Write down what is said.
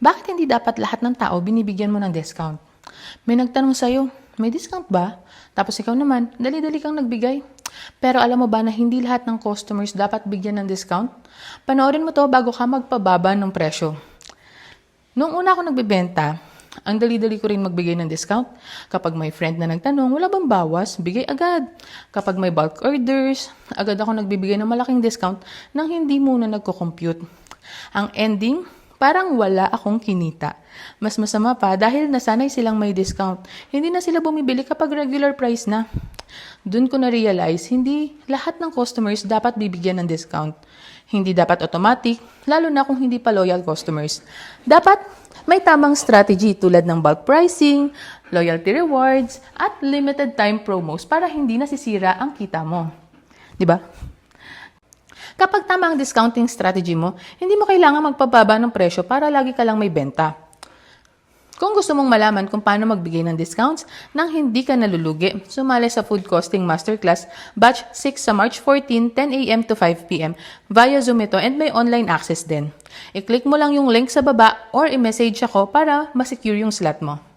Bakit hindi dapat lahat ng tao binibigyan mo ng discount? May nagtanong sa'yo, may discount ba? Tapos ikaw naman, dali-dali kang nagbigay. Pero alam mo ba na hindi lahat ng customers dapat bigyan ng discount? Panoorin mo to bago ka magpababa ng presyo. Noong una ako nagbebenta, ang dali-dali ko rin magbigay ng discount. Kapag may friend na nagtanong, wala bang bawas? Bigay agad. Kapag may bulk orders, agad ako nagbibigay ng malaking discount nang hindi muna nagko-compute. Ang ending, parang wala akong kinita. Mas masama pa dahil nasanay silang may discount. Hindi na sila bumibili kapag regular price na. Doon ko na-realize, hindi lahat ng customers dapat bibigyan ng discount. Hindi dapat automatic, lalo na kung hindi pa loyal customers. Dapat may tamang strategy tulad ng bulk pricing, loyalty rewards, at limited time promos para hindi nasisira ang kita mo. 'Di ba? Kapag tama ang discounting strategy mo, hindi mo kailangan magpababa ng presyo para lagi ka lang may benta. Kung gusto mong malaman kung paano magbigay ng discounts nang hindi ka nalulugi, sumali sa Food Costing Masterclass Batch 6 sa March 14, 10 a.m. to 5 p.m. via Zoom ito and may online access din. I-click mo lang yung link sa baba or i-message ako para masecure yung slot mo.